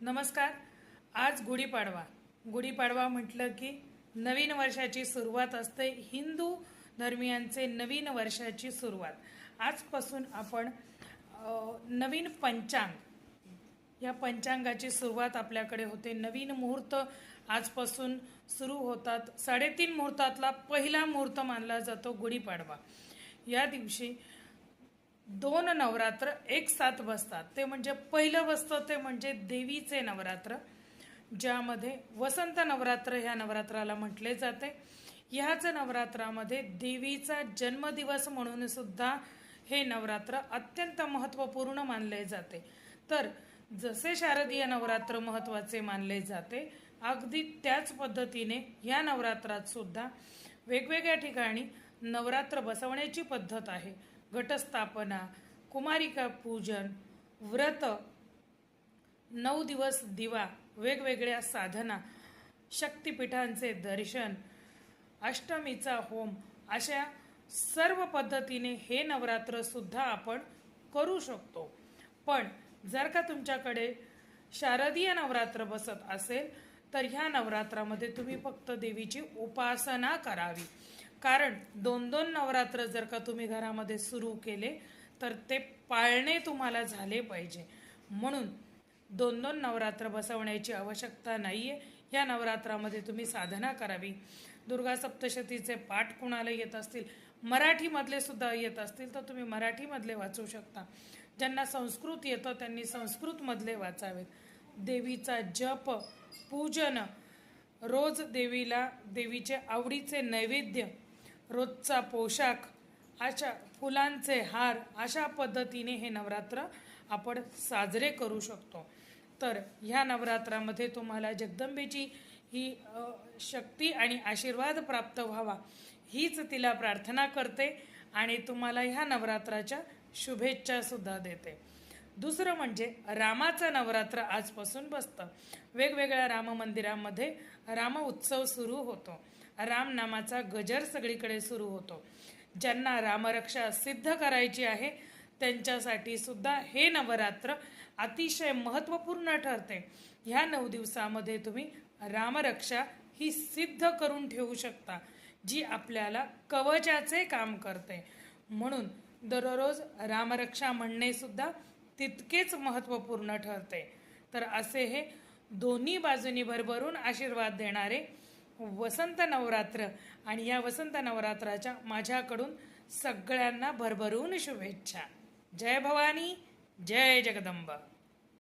नमस्कार. आज गुढीपाडवा गुढीपाडवा म्हटलं की नवीन वर्षाची सुरुवात असते. हिंदू धर्मियांचे नवीन वर्षाची सुरुवात. आजपासून आपण नवीन पंचांग. या पंचांगाची सुरुवात आपल्याकडे होते. नवीन मुहूर्त आजपासून सुरू होतात. साडेतीन मुहूर्तातला पहिला मुहूर्त मानला जातो गुढीपाडवा या दिवशी दोन नवरात्र एक साथ बसतात. ते म्हणजे पहिलं बसतं ते म्हणजे देवीचे नवरात्र ज्यामध्ये वसंत नवरात्र ह्या नवरात्राला म्हटले जाते. ह्याच नवरात्रामध्ये देवीचा जन्मदिवस म्हणून सुद्धा हे नवरात्र अत्यंत महत्त्वपूर्ण मानले जाते. तर जसे शारदीय नवरात्र महत्त्वाचे मानले जाते अगदी त्याच पद्धतीने ह्या नवरात्रात सुद्धा वेगवेगळ्या ठिकाणी नवरात्र बसवण्याची पद्धत आहे. घटस्थापना कुमारिका पूजन व्रत नऊ दिवस दिवा वेगवेगळ्या साधना शक्तिपीठांचे दर्शन अष्टमीचा होम अशा सर्व पद्धतीने हे नवरात्रसुद्धा आपण करू शकतो. पण जर का तुमच्याकडे शारदीय नवरात्र बसत असेल तर ह्या नवरात्रामध्ये तुम्ही फक्त देवीची उपासना करावी. कारण दोन दोन नवरात्र जर का तुम्ही घरामध्ये सुरू केले तर ते पाळणे तुम्हाला झाले पाहिजे. म्हणून दोन दोन नवरात्र बसवण्याची आवश्यकता नाही आहे या नवरात्रामध्ये तुम्ही साधना करावी. दुर्गा सप्तशतीचे पाठ कुणाला येत असतील? मराठीमधले सुद्धा येत असतील तर तुम्ही मराठीमधले वाचू शकता. ज्यांना संस्कृत येतं त्यांनी संस्कृतमधले वाचावेत. देवीचा जप पूजन रोज देवीला देवीचे आवडीचे नैवेद्य रोजचा पोशाख अशा फुलांचे हार अशा पद्धतीने हे नवरात्र आपण साजरे करू शकतो. तर ह्या नवरात्रामध्ये तुम्हाला जगदंबेची ही शक्ती आणि आशीर्वाद प्राप्त व्हावा हीच तिला प्रार्थना करते आणि तुम्हाला ह्या नवरात्राच्या शुभेच्छासुद्धा देते. दुसरं म्हणजे रामाचं नवरात्र आजपासून बसतं. वेगवेगळ्या राम मंदिरामध्ये राम उत्सव सुरू होतो. रामनामाचा गजर सगळीकडे सुरू होतो. ज्यांना रामरक्षा सिद्ध करायची आहे त्यांच्यासाठी सुद्धा हे नवरात्र अतिशय महत्त्वपूर्ण ठरते. ह्या नऊ दिवसामध्ये तुम्ही रामरक्षा ही सिद्ध करून ठेवू शकता जी आपल्याला कवचाचे काम करते. म्हणून दररोज रामरक्षा म्हणणे सुद्धा तितकेच महत्त्वपूर्ण ठरते. तर असे हे दोन्ही बाजूनी भरभरून आशीर्वाद देणारे वसंत नवरात्र आणि या वसंत नवरात्राच्या माझ्याकडून सगळ्यांना भरभरून शुभेच्छा. जय भवानी जय जगदंबा.